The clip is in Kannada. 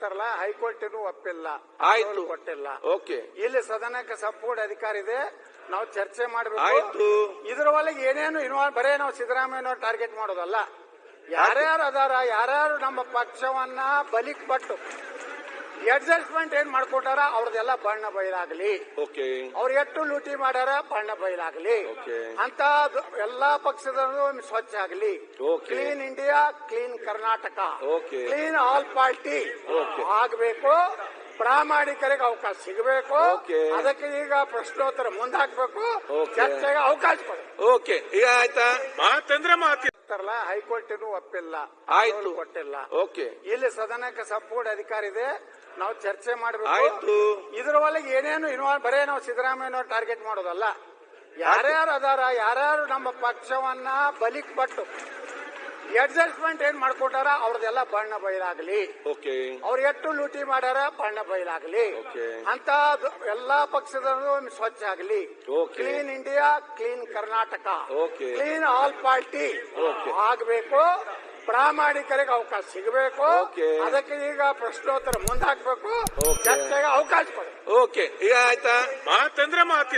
ಇರ್ತಾರಲ್ಲ ಹೈಕೋರ್ಟ್ ಒಪ್ಪಿಲ್ಲ. ಆಯ್ತು. ಕೊಟ್ಟಿಲ್ಲ. ಓಕೆ. ಇಲ್ಲಿ ಸದನಕ್ಕೆ ಸಂಪೂರ್ಣ ಅಧಿಕಾರ ಇದೆ. ನಾವು ಚರ್ಚೆ ಮಾಡಬೇಕು. ಆಯ್ತು. ಇದ್ರ ಒಳಗೆ ಏನೇನು ಇನ್ವಾಲ್ವ್ ಬರೇ ನಾವು ಸಿದ್ದರಾಮಯ್ಯ ಟಾರ್ಗೆಟ್ ಮಾಡೋದಲ್ಲ. ಯಾರ್ಯಾರು ಅದಾರ ಯಾರ್ಯಾರು ನಮ್ಮ ಪಕ್ಷವನ್ನ ಬಲಿಕ್ ಪಟ್ಟು ಅಡ್ಜಸ್ಟ್ಮೆಂಟ್ ಏನ್ ಮಾಡ್ಕೊಟ್ಟಾರ? ಅವ್ರದೆಲ್ಲ ಬಣ್ಣ ಬಯಲಾಗ್ಲಿ. ಓಕೆ ಅವ್ರು ಎಷ್ಟು ಲೂಟಿ ಮಾಡ್ಯಾರ ಬಣ್ಣ ಬಯಲಾಗ್ಲಿ. ಅಂತ ಎಲ್ಲಾ ಪಕ್ಷದ ಸ್ವಚ್ಛ ಆಗಲಿ. Clean India clean Karnataka. Clean all party. ಆಗ್ಬೇಕು. ಪ್ರಾಮಾಣಿಕರಿಗೆ ಅವಕಾಶ ಸಿಗಬೇಕು. ಅದಕ್ಕೆ ಈಗ ಪ್ರಶ್ನೋತ್ತರ ಮುಂದಾಕ್ಬೇಕು. ಚರ್ಚೆಗೆ ಅವಕಾಶ ಕೊಡಿ. ಓಕೆ ಈಗ ಆಯ್ತಾ? ಮಾತಂದ್ರೆ ಮಾತಿ. ಇರ್ತಾರಲ್ಲ ಹೈಕೋರ್ಟ್ ಒಪ್ಪಿಲ್ಲ. ಆಯ್ತು. ಕೊಟ್ಟಿಲ್ಲ. ಓಕೆ ಇಲ್ಲಿ ಸದನಕ್ಕೆ ಸಪೋರ್ಟ್ ಅಧಿಕಾರ ಇದೆ. ನಾವು ಚರ್ಚೆ ಮಾಡಬೇಕು ಆಯ್ತು. ಇದ್ರ ಒಳಗೆ ಏನೇನು ಇನ್ವಾಲ್ವ್ ಬರೇ ನಾವು ಸಿದ್ದರಾಮಯ್ಯ ಟಾರ್ಗೆಟ್ ಮಾಡೋದಲ್ಲ ಯಾರ್ಯಾರು ಅದಾರ ಯಾರ್ಯಾರು ನಮ್ಮ ಪಕ್ಷವನ್ನ ಬಲಿಕ್ ಪಟ್ಟು ಅಡ್ಜಸ್ಟ್ಮೆಂಟ್ ಏನ್ ಮಾಡ್ಕೊಟ್ಟಾರ ಅವ್ರದೆಲ್ಲ ಬಣ್ಣ ಬಯಲಾಗ್ಲಿ ಓಕೆ ಅವ್ರು ಎಷ್ಟು ಲೂಟಿ ಮಾಡ್ಯಾರ ಬಣ್ಣ ಬಯಲಾಗ್ಲಿ Okay. ಅಂತ ಎಲ್ಲಾ ಪಕ್ಷದ ಸ್ವಚ್ಛ ಆಗಲಿ Okay. Clean India clean Karnataka Okay. Clean all party Okay. ಆಗ್ಬೇಕು ಪ್ರಾಮಾಣಿಕರಿಗೆ ಅವಕಾಶ ಸಿಗಬೇಕು. Okay. ಅದಕ್ಕೆ ಈಗ ಪ್ರಶ್ನೋತ್ತರ ಮುಂದಾಕ್ಬೇಕು. ಚರ್ಚೆಗೆ ಅವಕಾಶ ಕೊಡಿ. ಓಕೆ ಈಗ ಆಯ್ತಾ? ಮಾತಂದ್ರೆ ಮಾತಿ